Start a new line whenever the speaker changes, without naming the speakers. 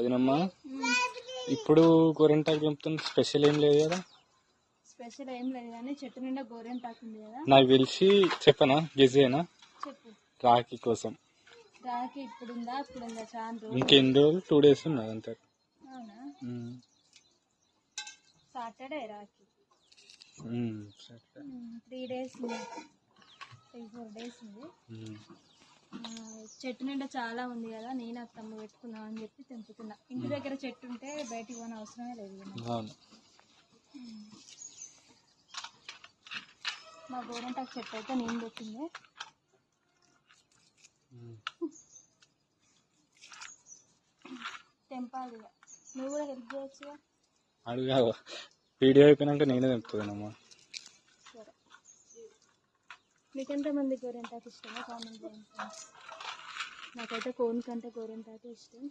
వదినమ్మా. ఇప్పుడు గోరెంటాకు తెంపుతుంది స్పెషల్ ఏం లేదు కదా?
స్పెషల్ ఏం లేదు కానీ చెట్టు నిండా గోరెంటాకు ఉంది కదా?
నాకు తెలిసి చెప్పనా? గెజేనా
చెప్పు.
రాఖీ కోసం.
రాకి ఇప్పుడు ఉందా ఇప్పుడు ఉందా చాలా రోజులు.
ఇంకెన్ని రోజులు? టూ డేస్ ఉన్నది అంతే.
అవునా. సాటర్డే
సరే.
త్రీ డేస్ ఉంది. త్రీ ఫోర్ డేస్ ఉంది. చెట్టు నిండా చాలా ఉంది కదా నేను అత్తమ్మ పెట్టుకుందాం అని చెప్పి తెంపుతున్నా. ఇంటి దగ్గర చెట్టు ఉంటే బయటికి పోని అవసరమే లేదు మా గోరంటాకు చెట్టు అయితే నేను పెట్టింది. తెంపాలి నువ్వు కూడా హెల్ప్ చేయొచ్చుగా
అడుగా వీడియో అయిపోయినాక నేనే తెంపుతానమ్మా
మీకు ఎంతమంది గోరెంటాకు ఇష్టమో కామెంట్ చేయండి. నాకైతే కోన్ కంటే గోరెంటాకు ఇష్టం.